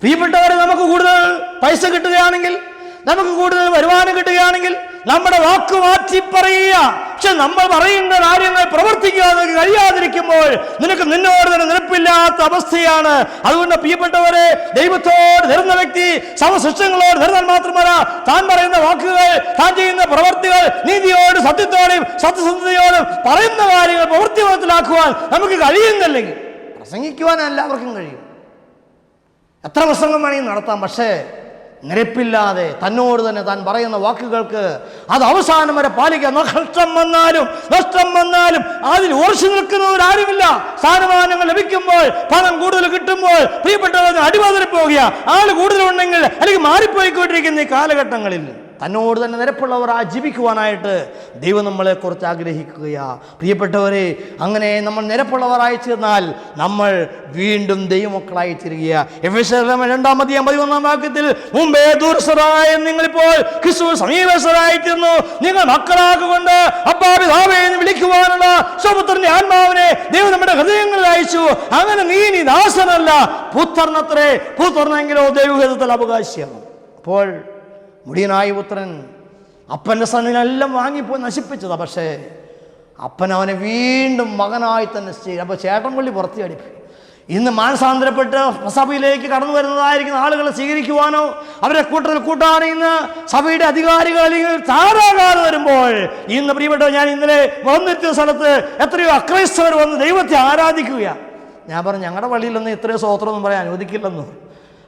പ്രിയപ്പെട്ടവരെ നമുക്ക് കൂടുതൽ പൈസ കിട്ടുകയാണെങ്കിൽ നമുക്ക് കൂടുതൽ വരുമാനം കിട്ടുകയാണെങ്കിൽ നമ്മുടെ വാക്ക് മാറ്റി പറയുക. പക്ഷെ നമ്മൾ പറയുന്ന കാര്യങ്ങൾ പ്രവർത്തിക്കാതെ കഴിയാതിരിക്കുമ്പോൾ നിനക്ക് നിന്നോട് തന്നെ നിരപ്പില്ലാത്ത അവസ്ഥയാണ്. അതുകൊണ്ട് പ്രിയപ്പെട്ടവരെ ദൈവത്തോട് ധരുന്ന വ്യക്തി സമസൃഷ്ടങ്ങളോട് നിരുന്നാൽ മാത്രമല്ല താൻ പറയുന്ന വാക്കുകൾ താൻ ചെയ്യുന്ന പ്രവർത്തികൾ നീതിയോടും സത്യത്തോടെയും സത്യസന്ധതയോടും പറയുന്ന കാര്യങ്ങൾ പ്രവൃത്തിപഥത്തിലാക്കുവാൻ നമുക്ക് കഴിയുന്നില്ലെങ്കിൽ പ്രസംഗിക്കുവാൻ എല്ലാവർക്കും കഴിയും. എത്ര പ്രസംഗം വേണമെങ്കിൽ നടത്താം. പക്ഷേ നിരപ്പില്ലാതെ തന്നോട് തന്നെ താൻ പറയുന്ന വാക്കുകൾക്ക് അത് അവസാനം വരെ പാലിക്കാൻ നഷ്ടം വന്നാലും നഷ്ടം വന്നാലും അതിൽ ഉറച്ചു നിൽക്കുന്നവരാരുമില്ല സ്ഥാനമാനങ്ങൾ ലഭിക്കുമ്പോൾ പണം കൂടുതൽ കിട്ടുമ്പോൾ പ്രിയപ്പെട്ടവർ അടിവാതിൽ പോകുക ആൾ കൂടുതലുണ്ടെങ്കിൽ അല്ലെങ്കിൽ മാറിപ്പോയിക്കൊണ്ടിരിക്കുന്ന ഈ കാലഘട്ടങ്ങളിൽ. തന്നോട് തന്നെ നിരപ്പുള്ളവർ ആ ജീവിക്കുവാനായിട്ട് ദൈവം നമ്മളെ കുറിച്ച് ആഗ്രഹിക്കുകയാ. പ്രിയപ്പെട്ടവരെ അങ്ങനെ നമ്മൾ നിരപ്പുള്ളവരായി ചേർന്നാൽ നമ്മൾ വീണ്ടും ദൈവമക്കളായി തീരുക രണ്ടാമത്തെ പതിമൂന്നാം വാക്യത്തിൽ മുമ്പേ ദൂരസ്ഥരായ നിങ്ങളിപ്പോൾ ക്രിസ്തു സമീപസ്ഥരായി തീർന്നു. നിങ്ങൾ മക്കളാകൊണ്ട് അപ്പാപിതാവേ എന്ന് വിളിക്കുവാനുള്ള സ്വപുത്രന്റെ ആത്മാവിനെ ദൈവം നമ്മുടെ ഹൃദയങ്ങളിൽ അയച്ചു. അങ്ങനെ നീ നീ ദാസനല്ല. പുത്രനത്രേ പുത്രനെങ്കിലോ ദൈവഹിതത്തിൽ അവകാശിയാണ് അപ്പോൾ മുടിയനായ പുത്രൻ അപ്പന്റെ സണ്ണിനെല്ലാം വാങ്ങിപ്പോയി നശിപ്പിച്ചതാ. പക്ഷേ അപ്പൻ അവനെ വീണ്ടും മകനായി തന്നെ ചെയ്യും അപ്പോൾ ചേട്ടൻ പള്ളി പുറത്തു അടിപ്പിക്കും ഇന്ന് മാനസാന്തരപ്പെട്ട് സഭയിലേക്ക് കടന്നു വരുന്നതായിരിക്കുന്ന ആളുകളെ സ്വീകരിക്കുവാനോ അവരെ കൂട്ടത്തിൽ കൂട്ടാനോ ഇന്ന് സഭയുടെ അധികാരികൾ അല്ലെങ്കിൽ താരാകാതെ വരുമ്പോൾ ഇന്ന് പ്രിയപ്പെട്ട ഞാൻ ഇന്നലെ വന്നെത്തിയ സ്ഥലത്ത് എത്രയോ അക്രൈസ്തവർ വന്ന് ദൈവത്തെ ആരാധിക്കുകയാണ് ഞാൻ പറഞ്ഞു ഞങ്ങളുടെ പള്ളിയിലൊന്നും ഇത്രയും സ്വോത്രമൊന്നും പറയാൻ അനുവദിക്കില്ലെന്ന്.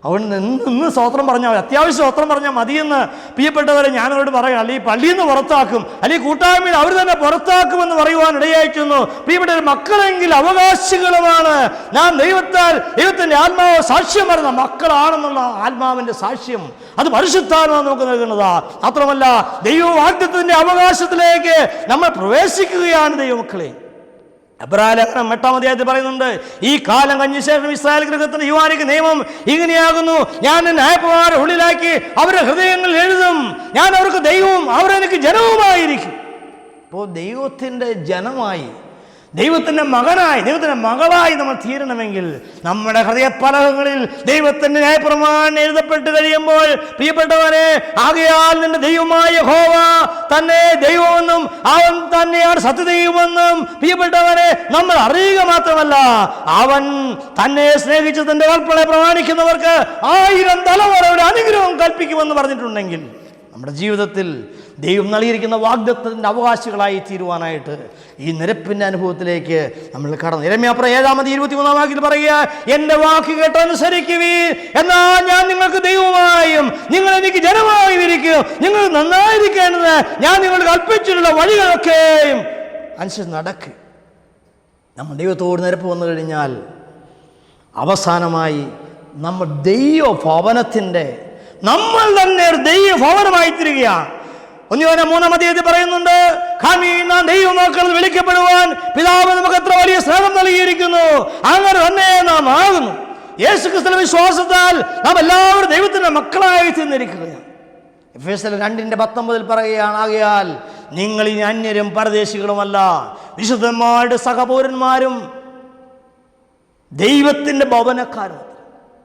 അതുകൊണ്ട് നിന്ന് സ്തോത്രം പറഞ്ഞാൽ മതി. അത്യാവശ്യം സ്തോത്രം പറഞ്ഞാൽ മതിയെന്ന് പ്രിയപ്പെട്ടവരെ ഞാനവരോട് പറയാം. അല്ലെങ്കിൽ പള്ളിയിൽ നിന്ന് പുറത്താക്കും. അല്ലെങ്കിൽ കൂട്ടായ്മയിൽ അവർ തന്നെ പുറത്താക്കുമെന്ന് പറയുവാൻ ഇടയായിക്കുന്നു പ്രിയപ്പെട്ടവർ മക്കളെങ്കിൽ അവകാശികളുമാണ്. നാം ദൈവത്താൽ ദൈവത്തിന്റെ ആത്മാവ് സാക്ഷ്യം പറയുന്ന മക്കളാണെന്നുള്ള ആത്മാവിന്റെ സാക്ഷ്യം. അത് പരിശുദ്ധാത്മാവ് നമുക്ക് നൽകുന്നതാ. മാത്രമല്ല ദൈവവാദ്യത്തിന്റെ അവകാശത്തിലേക്ക് നമ്മൾ പ്രവേശിക്കുകയാണ് ദൈവമക്കളെ. അബ്രാലേഖനം എട്ടാം അധ്യായത്തിൽ പറയുന്നുണ്ട് ഈ കാലം കഴിഞ്ഞ ശേഷം ഇസ്രായേൽ ഗൃഹത്തിന്റെ യുവാനിക്ക് നിയമം ഇങ്ങനെയാകുന്നു. ഞാൻ ന്യായപ്രമാരെ ഉള്ളിലാക്കി അവരുടെ ഹൃദയങ്ങളിൽ എഴുതും. ഞാൻ അവർക്ക് ദൈവവും അവരെനിക്ക് ജനവുമായിരിക്കും. ഇപ്പോൾ ദൈവത്തിന്റെ ജനമായി ദൈവത്തിന്റെ മകനായി ദൈവത്തിന്റെ മകളായി നമ്മൾ തീരണമെങ്കിൽ നമ്മുടെ ഹൃദയപലകങ്ങളിൽ ദൈവത്തിന്റെ ന്യായപ്രമാണം എഴുതപ്പെട്ട് കഴിയുമ്പോൾ പ്രിയപ്പെട്ടവരെ ആകയാൽ നിന്റെ ദൈവമായ ഹോവ തന്നെ ദൈവമെന്നും അവൻ തന്നെയാണ് സത്യദൈവമെന്നും പ്രിയപ്പെട്ടവരെ നമ്മൾ അറിയുക മാത്രമല്ല അവൻ തന്നെ സ്നേഹിച്ചതിന്റെ കൽപ്പന പ്രമാണിക്കുന്നവർക്ക് ആയിരം തലമുറയുടെ അനുഗ്രഹം കൽപ്പിക്കുമെന്ന് പറഞ്ഞിട്ടുണ്ടെങ്കിൽ നമ്മുടെ ജീവിതത്തിൽ ദൈവം നൽകിയിരിക്കുന്ന വാഗ്ദത്തത്തിന്റെ അവകാശികളായി തീരുവാനായിട്ട് ഈ നിരപ്പിന്റെ അനുഭവത്തിലേക്ക് നമ്മൾ കടന്നു. ഇരമ്യാപ്ര ഏഴാമത് ഇരുപത്തിമൂന്നാം വാക്കിൽ പറയുക എന്റെ വാക്ക് കേട്ടനുസരിക്കുവീ എന്നാൽ ഞാൻ നിങ്ങൾക്ക് ദൈവമായും നിങ്ങൾ എനിക്ക് ജനമായും ഇരിക്കും നിങ്ങൾ നന്നായിരിക്കേണ്ടത് ഞാൻ നിങ്ങൾക്ക് കൽപ്പിച്ചിട്ടുള്ള വഴികളൊക്കെയും അനുസരിച്ച് നടക്ക്. നമ്മൾ ദൈവത്തോട് നിരപ്പ് വന്നു കഴിഞ്ഞാൽ അവസാനമായി നമ്മൾ ദൈവ ഭവനത്തിന്റെ നമ്മൾ തന്നെ ഒരു ദൈവ ഭവനമായി തീരുകയാണ് ഒന്നിവനെ മൂന്നാം അധ്യായത്തിൽ പറയുന്നുണ്ട് ഖാമി വിളിക്കപ്പെടുവാൻ പിതാവ് നമുക്ക് എത്ര വലിയ സ്നേഹം നൽകിയിരിക്കുന്നു. അങ്ങനെ തന്നെ നാം ആകുന്നു. യേശു ക്രിസ്തു വിശ്വാസത്താൽ നാം എല്ലാവരും ദൈവത്തിന്റെ മക്കളായി തീർന്നിരിക്കുകയാണ്. എഫേസിൽ രണ്ടിന്റെ പത്തൊമ്പതിൽ പറയുകയാണ് ആകയാൽ നിങ്ങൾ ഇനി അന്യരും പരദേശികളുമല്ല വിശുദ്ധന്മാരുടെ സഹപൗരന്മാരും ദൈവത്തിന്റെ ഭവനക്കാരും.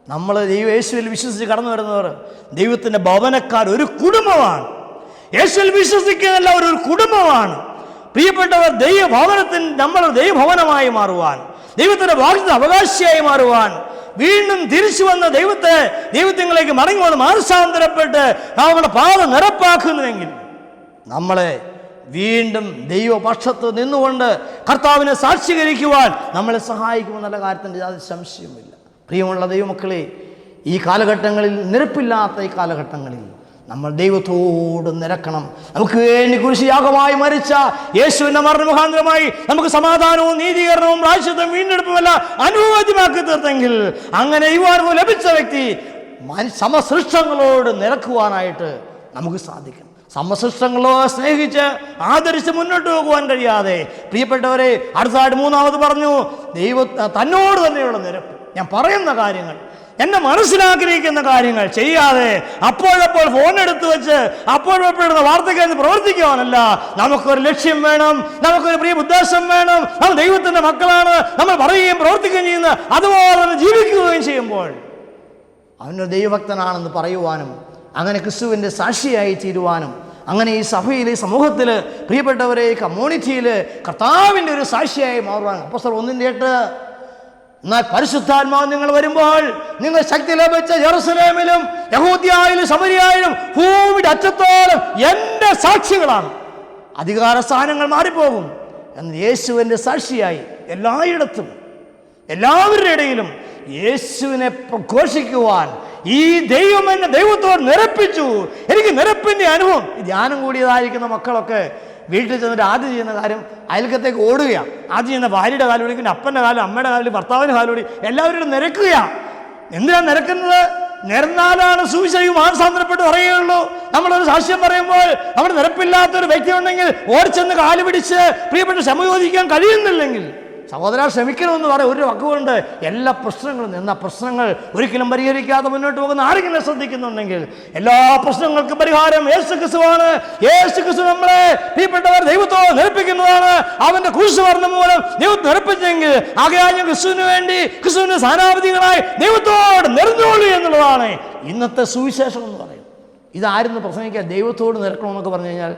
നമ്മൾ യേശുവിൽ വിശ്വസിച്ച് കടന്നു വരുന്നവർ ദൈവത്തിന്റെ ഭവനക്കാർ ഒരു കുടുംബമാണ്. യേശുവിൽ വിശ്വസിക്കുന്നതല്ല ഒരു ഒരു കുടുംബമാണ്. പ്രിയപ്പെട്ടവർ ദൈവഭവനത്തിന് നമ്മൾ ദൈവഭവനമായി മാറുവാൻ ദൈവത്തിന്റെ വാഗ്ദത്ത അവകാശിയായി മാറുവാൻ വീണ്ടും തിരിച്ചു വന്ന ദൈവത്തെ ദൈവത്തിങ്ങളിലേക്ക് മടങ്ങി വന്ന് മാനസാന്തരപ്പെട്ട് നമ്മുടെ പാത നിറപ്പാക്കുന്നുവെങ്കിൽ നമ്മളെ വീണ്ടും ദൈവപക്ഷത്ത് നിന്നുകൊണ്ട് കർത്താവിനെ സാക്ഷീകരിക്കുവാൻ നമ്മളെ സഹായിക്കുമെന്നുള്ള കാര്യത്തിന്റെ യാതൊരു സംശയവുമില്ല. പ്രിയമുള്ള ദൈവമക്കളെ ഈ കാലഘട്ടങ്ങളിൽ നിരപ്പില്ലാത്ത ഈ കാലഘട്ടങ്ങളിൽ നമ്മൾ ദൈവത്തോട് നിരക്കണം. നമുക്ക് വേണ്ടി കുരിശിയാഗമായി മരിച്ച യേശുവിന്റെ മരണ മുഖാന്തരമായി നമുക്ക് സമാധാനവും നീതീകരണവും പ്രാവശ്യത്വം വീണ്ടെടുപ്പുമല്ല അനുഭവമാക്കി തീർത്തെങ്കിൽ അങ്ങനെ ഈ ലഭിച്ച വ്യക്തി സമസൃഷ്ടങ്ങളോട് നിരക്കുവാനായിട്ട് നമുക്ക് സാധിക്കും. സമസൃഷ്ടങ്ങളോ സ്നേഹിച്ച് ആദരിച്ച് മുന്നോട്ട് പോകുവാൻ കഴിയാതെ. പ്രിയപ്പെട്ടവരെ അടുത്തതായിട്ട് മൂന്നാമത് പറഞ്ഞു ദൈവ തന്നോട് തന്നെയുള്ള നിരപ്പ്. ഞാൻ പറയുന്ന കാര്യങ്ങൾ എന്നെ മനസ്സിലാഗ്രഹിക്കുന്ന കാര്യങ്ങൾ ചെയ്യാതെ അപ്പോഴപ്പോൾ ഫോൺ എടുത്തു വെച്ച് അപ്പോഴപ്പോഴുന്ന വാർത്തയ്ക്ക് പ്രവർത്തിക്കുവാനല്ല. നമുക്കൊരു ലക്ഷ്യം വേണം നമുക്കൊരു പ്രിയ ഉദ്ദേശം വേണം നമ്മൾ ദൈവത്തിന്റെ മക്കളാണ് നമ്മൾ പറയുകയും പ്രവർത്തിക്കുകയും ചെയ്യുന്ന അതുപോലെ തന്നെ ജീവിക്കുകയും ചെയ്യുമ്പോൾ അവനൊരു ദൈവഭക്തനാണെന്ന് പറയുവാനും അങ്ങനെ ക്രിസ്തുവിന്റെ സാക്ഷിയായി തീരുവാനും അങ്ങനെ ഈ സഭയിൽ ഈ സമൂഹത്തിൽ പ്രിയപ്പെട്ടവരെ കമ്മ്യൂണിറ്റിയിൽ കർത്താവിന്റെ ഒരു സാക്ഷിയായി മാറുവാനും. സർ ഒന്നിന്റെ എട്ട് എന്നാൽ പരിശുദ്ധാത്മാവ് നിങ്ങൾ വരുമ്പോൾ നിങ്ങൾ ശക്തി ലഭിച്ച ജെറുസലേമിലും യഹൂദിയായാലും ശബരിയായാലും ഭൂമിയുടെ അറ്റത്തോളം എന്റെ സാക്ഷികളാണ്. അധികാര സ്ഥാനങ്ങൾ മാറിപ്പോകും. എന്ന് യേശുവിന്റെ സാക്ഷിയായി എല്ലായിടത്തും എല്ലാവരുടെ ഇടയിലും യേശുവിനെ പ്രഘോഷിക്കുവാൻ ഈ ദൈവം എന്നെ ദൈവത്തോട് നിരപ്പിച്ചു. എനിക്ക് നിരപ്പിന്റെ അനുഭവം. ധ്യാനം കൂടിയതായിരിക്കുന്ന മക്കളൊക്കെ വീട്ടിൽ ചെന്നിട്ട് ആദ്യം ചെയ്യുന്ന കാര്യം അയൽക്കത്തേക്ക് ഓടുകയാണ് ആദ്യം ചെയ്യുന്ന ഭാര്യയുടെ കാലം ഓടി പിന്നെ അപ്പന്റെ കാലം അമ്മയുടെ കാലം ഭർത്താവിന്റെ കാലം ഓടി എല്ലാവരും നിരക്കുകയാണ് എന്തിനാണ് നിരക്കുന്നത്? നിരന്നാലാണ് സുവിശേഷം മാനസാന്തരപ്പെട്ട് പറയുകയുള്ളൂ. നമ്മളൊരു സാക്ഷ്യം പറയുമ്പോൾ നമ്മുടെ നിരപ്പില്ലാത്ത ഒരു വ്യക്തി ഉണ്ടെങ്കിൽ ഓടിച്ചെന്ന് കാലുപിടിച്ച് പ്രിയപ്പെട്ട ക്ഷമ ചോദിക്കാൻ കഴിയുന്നില്ലെങ്കിൽ സഹോദര ശ്രമിക്കണമെന്ന് പറയാം ഒരു വക്കുകൊണ്ട് എല്ലാ പ്രശ്നങ്ങളും എന്ന പ്രശ്നങ്ങൾ ഒരിക്കലും പരിഹരിക്കാതെ മുന്നോട്ട് പോകുന്ന ആരെങ്കിലും ശ്രദ്ധിക്കുന്നുണ്ടെങ്കിൽ എല്ലാ പ്രശ്നങ്ങൾക്കും പരിഹാരം യേശു ക്രിസ്തുവാണ്. യേശു ക്രിസ്തു നമ്മളെ പ്രിയപ്പെട്ടവർ ദൈവത്തോട് നിരപ്പിക്കുന്നതാണ് അവന്റെ കുരിശുവർണം മൂലം ദൈവത്തെ നിരപ്പിച്ചെങ്കിൽ ആകെയാ ഞാൻ ക്രിസ്തുവിന് വേണ്ടി ക്രിസ്തുവിന്റെ സ്ഥാനാപതികളായി ദൈവത്തോട് നിറഞ്ഞോളൂ എന്നുള്ളതാണ് ഇന്നത്തെ സുവിശേഷം എന്ന് പറയുന്നത്. ഇതായിരുന്നു പ്രസംഗിക്കുക ദൈവത്തോട് നിരക്കണമെന്നൊക്കെ പറഞ്ഞു കഴിഞ്ഞാൽ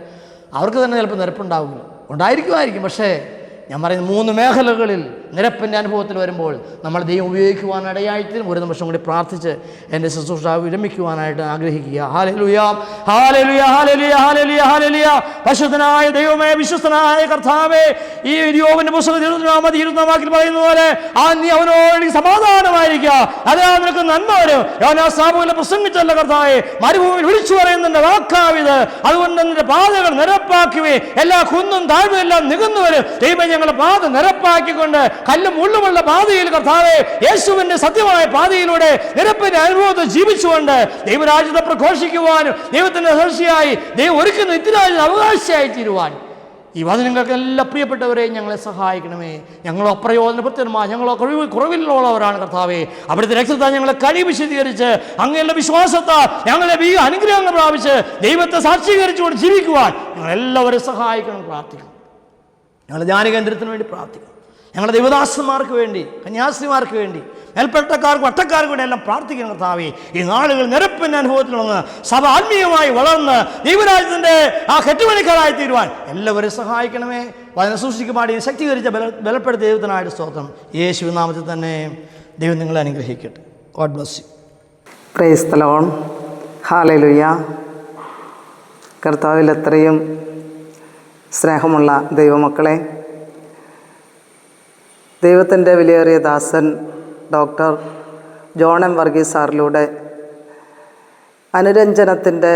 അവർക്ക് തന്നെ ചിലപ്പോൾ നിരപ്പുണ്ടാവില്ല. ഉണ്ടായിരിക്കുമായിരിക്കും പക്ഷേ ഞാൻ പറയുന്ന മൂന്ന് മേഖലകളിൽ നിരപ്പിന്റെ അനുഭവത്തിൽ വരുമ്പോൾ നമ്മൾ ദൈവം ഉപയോഗിക്കുവാൻ ഇടയായിത്തീരും ഒരു നിമിഷം കൂടി പ്രാർത്ഥിച്ച് എന്റെ ശുശ്രൂഷ വിരമിക്കുവാനായിട്ട് ആഗ്രഹിക്കുക. ഹാലലുയ ഹാലലുയ ഹാലലുയ ഹാലലുയ ഹാലലുയ പശുദ്ധനായ ദൈവമേ വിശ്വസ്തനായ കർത്താവേ ഈ യോവിന്റെ പുസ്തകത്തിൽ ഇരുപത്തിനാമത് ഇരുപത്തിനാമാക്കിൽ പറയുന്ന പോലെ ആ നീ അവനോട് സമാധാനമായിരിക്കുക. അതാ നിനക്ക് നന്മ വരും. യോനാ സാബുവിനെ പ്രസംഗിച്ചല്ല കർത്താവേ മരുഭൂമിയിൽ വിളിച്ചു പറയുന്നുണ്ട് വാക്കാവിത്. അതുകൊണ്ട് നിന്റെ പാതകൾ നിരപ്പാക്കുവേ എല്ലാ കുന്നും താഴ്വും എല്ലാം നികന്നു വരും. ദൈവം ഞങ്ങളുടെ പാത നിരപ്പാക്കിക്കൊണ്ട് കല്ലും മുള്ളുമുള്ള പാതയിൽ കർത്താവെ യേശുവിന്റെ സത്യമായ പാതയിലൂടെ നിരപ്പിന്റെ അനുഭവത്തിൽ ജീവിച്ചുകൊണ്ട് ദൈവരാജ്യത്തെ പ്രഘോഷിക്കുവാനും ദൈവത്തിന്റെ ഹർഷിയായി ദൈവം ഒരുക്കുന്ന നിത്യരാജ്യത്തിന് അവകാശിയായി തീരുവാൻ. ഈ വചനങ്ങൾക്ക് എല്ലാ പ്രിയപ്പെട്ടവരെ ഞങ്ങളെ സഹായിക്കണമേ. ഞങ്ങളോ അപ്രയോജനപ്പെടുത്തണമാ ഞങ്ങളോ കുറവ് കുറവിലുള്ളവരാണ് കർത്താവേ. അവിടുത്തെ രക്തത്താൽ ഞങ്ങളെ കഴി വിശദീകരിച്ച് അങ്ങയുടെ വിശ്വാസത്താൽ ഞങ്ങളെ വീ അനുഗ്രഹങ്ങൾ പ്രാപിച്ച് ദൈവത്തെ സാക്ഷീകരിച്ചുകൊണ്ട് ജീവിക്കുവാൻ ഞങ്ങളെല്ലാവരും സഹായിക്കണം പ്രാർത്ഥിക്കണം. ഞങ്ങളുടെ ജ്ഞാനകേന്ദ്രത്തിന് വേണ്ടി പ്രാർത്ഥിക്കണം. ഞങ്ങളുടെ ദൈവദാസന്മാർക്ക് വേണ്ടി കന്യാസ്ത്രീമാർക്ക് വേണ്ടി മേൽപ്പെട്ടക്കാർക്കും അട്ടക്കാർക്കും വേണ്ടി എല്ലാം പ്രാർത്ഥിക്കുന്ന കർത്താവേ. ഈ നാളുകൾ നിരപ്പിന്റെ അനുഭവത്തിൽ വന്ന് സഭ ആത്മീയമായി വളർന്ന് ദൈവരാജ്യത്തിന്റെ ആ കെട്ടുപണിക്കാരായി തീരുവാൻ എല്ലാവരും സഹായിക്കണമേ. വചന സൂക്ഷിക്കുമാടി ശക്തീകരിച്ച ബല ബലപ്പെടുത്തിയ ദൈവത്തിനായിട്ട് സ്തോത്രം. യേശു നാമത്തിൽ തന്നെ ദൈവം നിങ്ങളെ അനുഗ്രഹിക്കട്ടെ. God bless you praise the lord കർത്താവിൽ എത്രയും സ്നേഹമുള്ള ദൈവമക്കളെ ദൈവത്തിന്റെ വിലയേറിയ ദാസൻ ഡോക്ടർ ജോൺ എം വർഗീസ് സാറിലൂടെ അനുരഞ്ജനത്തിന്റെ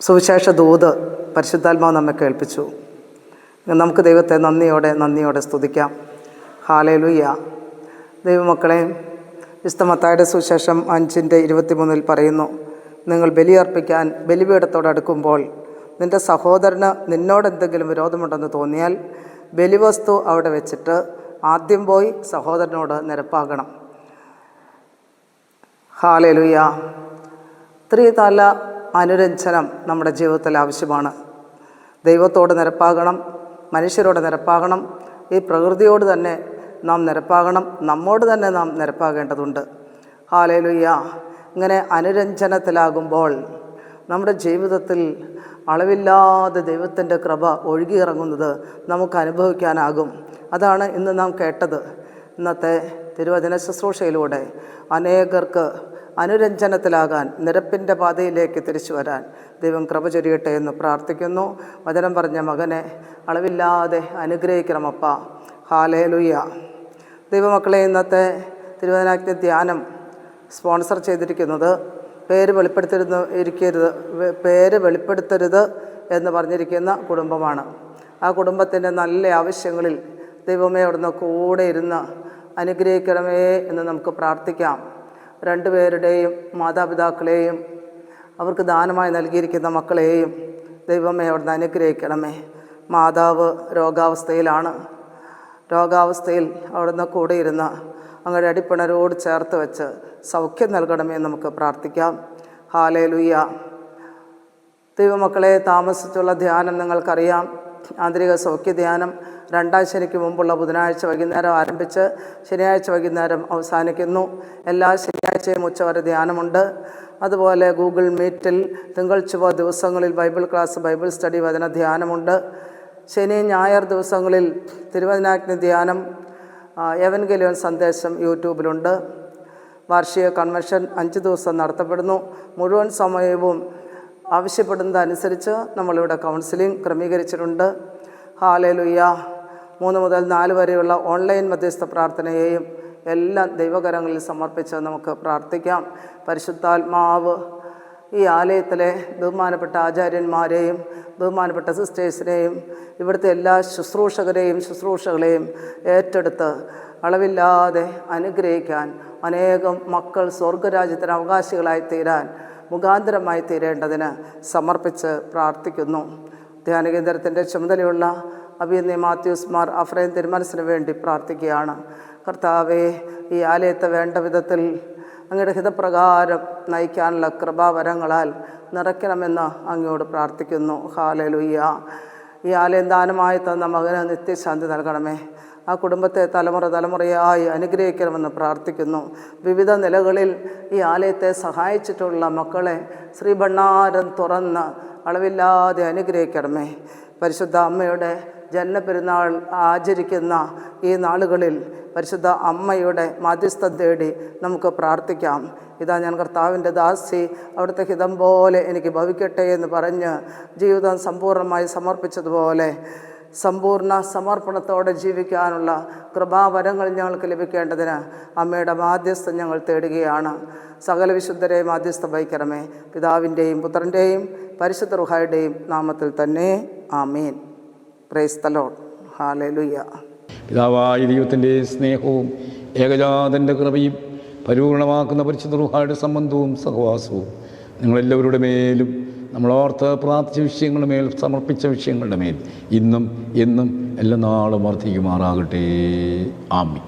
സുവിശേഷ ദൂത് പരിശുദ്ധാത്മാവ് നമ്മെ കേൾപ്പിച്ചു. നമുക്ക് ദൈവത്തെ നന്ദിയോടെ നന്ദിയോടെ സ്തുതിക്കാം. ഹാലേലുയ്യ ദൈവമക്കളെ വിസ്തമത്തായുടെ സുവിശേഷം അഞ്ചിന്റെ ഇരുപത്തിമൂന്നിൽ പറയുന്നു നിങ്ങൾ ബലിയർപ്പിക്കാൻ ബലിപീഠത്തോട് അടുക്കുമ്പോൾ നിന്റെ സഹോദരന് നിന്നോട് എന്തെങ്കിലും വിരോധമുണ്ടെന്ന് തോന്നിയാൽ ബലിവസ്തു അവിടെ വെച്ചിട്ട് ആദ്യം പോയി സഹോദരനോട് നിരപ്പാകണം. ഹാലേലുയ്യ ത്രിതല അനുരഞ്ജനം നമ്മുടെ ജീവിതത്തിൽ ആവശ്യമാണ്. ദൈവത്തോട് നിരപ്പാകണം മനുഷ്യരോട് നിരപ്പാകണം ഈ പ്രകൃതിയോട് തന്നെ നാം നിരപ്പാകണം നമ്മോട് തന്നെ നാം നിരപ്പാകേണ്ടതുണ്ട്. ഹാലലുയ്യ ഇങ്ങനെ അനുരഞ്ജനത്തിലാകുമ്പോൾ നമ്മുടെ ജീവിതത്തിൽ അളവില്ലാതെ ദൈവത്തിന്റെ കൃപ ഒഴുകിയിറങ്ങുന്നത് നമുക്ക് അനുഭവിക്കാനാകും. അതാണ് ഇന്ന് നാം കേട്ടത്. ഇന്നത്തെ തിരുവചന ശുശ്രൂഷയിലൂടെ അനേകർക്ക് അനുരഞ്ജനത്തിലാകാൻ നിരപ്പിന്റെ പാതയിലേക്ക് തിരിച്ചു വരാൻ ദൈവം കൃപ ചൊരിയട്ടെ എന്ന് പ്രാർത്ഥിക്കുന്നു. വചനം പറഞ്ഞ മകനെ അളവില്ലാതെ അനുഗ്രഹിക്കണമപ്പ. ഹാലേലുയ്യ ദൈവമക്കളെ ഇന്നത്തെ തിരുവചനാജ്ഞ ധ്യാനം സ്പോൺസർ ചെയ്തിരിക്കുന്നത് പേര് വെളിപ്പെടുത്തരുത് ഇരിക്കരുത്. പേര് വെളിപ്പെടുത്തരുത് എന്ന് പറഞ്ഞിരിക്കുന്ന കുടുംബമാണ്. ആ കുടുംബത്തിന്റെ നല്ല ആവശ്യങ്ങളിൽ ദൈവമേ അവിടുന്ന് കൂടെ ഇരുന്ന് അനുഗ്രഹിക്കണമേ എന്ന് നമുക്ക് പ്രാർത്ഥിക്കാം. രണ്ടുപേരുടെയും മാതാപിതാക്കളെയും അവർക്ക് ദാനമായി നൽകിയിരിക്കുന്ന മക്കളെയും ദൈവമേ അവിടുന്ന് അനുഗ്രഹിക്കണമേ. മാതാവ് രോഗാവസ്ഥയിലാണ്. രോഗാവസ്ഥയിൽ അവിടുന്ന് കൂടെ ഇരുന്ന് അങ്ങയുടെ അടിപ്പിണരോട് ചേർത്ത് വെച്ച് സൗഖ്യം നൽകണമേ നമുക്ക് പ്രാർത്ഥിക്കാം. ഹാലേ ലുയ്യ ദൈവമക്കളെ താമസിച്ചുള്ള ധ്യാനം നിങ്ങൾക്കറിയാം. ആന്തരിക സൗഖ്യ ധ്യാനം രണ്ടാം ശനിക്ക് മുമ്പുള്ള ബുധനാഴ്ച വൈകുന്നേരം ആരംഭിച്ച് ശനിയാഴ്ച വൈകുന്നേരം അവസാനിക്കുന്നു. എല്ലാ ശനിയാഴ്ചയും ഉച്ചവരെ ധ്യാനമുണ്ട്. അതുപോലെ ഗൂഗിൾ മീറ്റിൽ തിങ്കൾ ചൊവ്വ ദിവസങ്ങളിൽ ബൈബിൾ ക്ലാസ് ബൈബിൾ സ്റ്റഡി വചന ധ്യാനമുണ്ട്. ശനി ഞായർ ദിവസങ്ങളിൽ തിരുവചനാഗ്നി ധ്യാനം എവൻഗലിയൻ സന്ദേശം യൂട്യൂബിലുണ്ട്. വാർഷിക കൺവെൻഷൻ അഞ്ച് ദിവസം നടത്തപ്പെടുന്നു. മുഴുവൻ സമയവും ആവശ്യപ്പെടുന്നതനുസരിച്ച് നമ്മളിവിടെ കൗൺസിലിംഗ് ക്രമീകരിച്ചിട്ടുണ്ട്. ഹാലേലുയ്യ മൂന്ന് മുതൽ നാല് വരെയുള്ള ഓൺലൈൻ മധ്യസ്ഥ പ്രാർത്ഥനയെയും എല്ലാം ദൈവകരങ്ങളിൽ സമർപ്പിച്ച് നമുക്ക് പ്രാർത്ഥിക്കാം. പരിശുദ്ധാത്മാവ് ഈ ആലയത്തിലെ ബഹുമാനപ്പെട്ട ആചാര്യന്മാരെയും ബഹുമാനപ്പെട്ട സിസ്റ്റേഴ്സിനെയും ഇവിടുത്തെ എല്ലാ ശുശ്രൂഷകരെയും ശുശ്രൂഷകളെയും ഏറ്റെടുത്ത് അളവില്ലാതെ അനുഗ്രഹിക്കാൻ അനേകം മക്കൾ സ്വർഗരാജ്യത്തിന് അവകാശികളായി തീരാൻ മുഖാന്തരമായി തീരേണ്ടതിന് സമർപ്പിച്ച് പ്രാർത്ഥിക്കുന്നു. ധ്യാനകേന്ദ്രത്തിന്റെ ചുമതലയുള്ള അഭിനന്ദി മാത്യൂസ് മാർ അഫ്രൈൻ തിരുമനസിന് വേണ്ടി പ്രാർത്ഥിക്കുകയാണ്. കർത്താവെ ഈ ആലയത്തെ വേണ്ട വിധത്തിൽ അങ്ങയുടെ ഹിതപ്രകാരം നയിക്കാനുള്ള കൃപാവരങ്ങളാൽ നിറയ്ക്കണമെന്ന് അങ്ങയോട് പ്രാർത്ഥിക്കുന്നു. ഹാലലുയ്യ ഈ ആലയം ദാനമായി തന്ന മകന് നിത്യശാന്തി നൽകണമേ. ആ കുടുംബത്തെ തലമുറ തലമുറയായി അനുഗ്രഹിക്കണമെന്ന് പ്രാർത്ഥിക്കുന്നു. വിവിധ നിലകളിൽ ഈ ആലയത്തെ സഹായിച്ചിട്ടുള്ള മക്കളെ ശ്രീ ഭണ്ണാരം തുറന്ന് അളവില്ലാതെ അനുഗ്രഹിക്കണമേ. പരിശുദ്ധ അമ്മയുടെ ജന്മപെരുന്നാൾ ആചരിക്കുന്ന ഈ നാളുകളിൽ പരിശുദ്ധ അമ്മയുടെ മാധ്യസ്ഥം തേടി നമുക്ക് പ്രാർത്ഥിക്കാം. ഇതാ ഞാൻ കർത്താവിന്റെ ദാസി അവിടുത്തെ ഹിതം പോലെ എനിക്ക് ഭവിക്കട്ടെ എന്ന് പറഞ്ഞ് ജീവിതം സമ്പൂർണമായി സമർപ്പിച്ചതുപോലെ സമ്പൂർണ സമർപ്പണത്തോടെ ജീവിക്കാനുള്ള കൃപാവരങ്ങൾ ഞങ്ങൾക്ക് ലഭിക്കേണ്ടതിന് അമ്മയുടെ മാധ്യസ്ഥം ഞങ്ങൾ തേടുകയാണ്. സകല വിശുദ്ധരെ മാധ്യസ്ഥം വഹിക്കണമേ. പിതാവിന്റെയും പുത്രന്റെയും പരിശുദ്ധ റുഹായുടെയും നാമത്തിൽ തന്നെ. ആമീൻ. പ്രൈസ് തലോൺ ഹാലലുയ്യ പിതാവായ ദൈവത്തിന്റെ സ്നേഹവും ഏകജാതന്റെ കൃപയും പരിപൂർണമാക്കുന്ന പരിശുദ്ധ സംബന്ധവും സഹവാസവും നിങ്ങളെല്ലാവരുടെ മേലും നമ്മളോർത്ത് പ്രാർത്ഥിച്ച വിഷയങ്ങളുടെ മേൽ സമർപ്പിച്ച വിഷയങ്ങളുടെ മേൽ ഇന്നും എന്നും എല്ലാ നാളും വർദ്ധിക്കുമാറാകട്ടെ. ആമി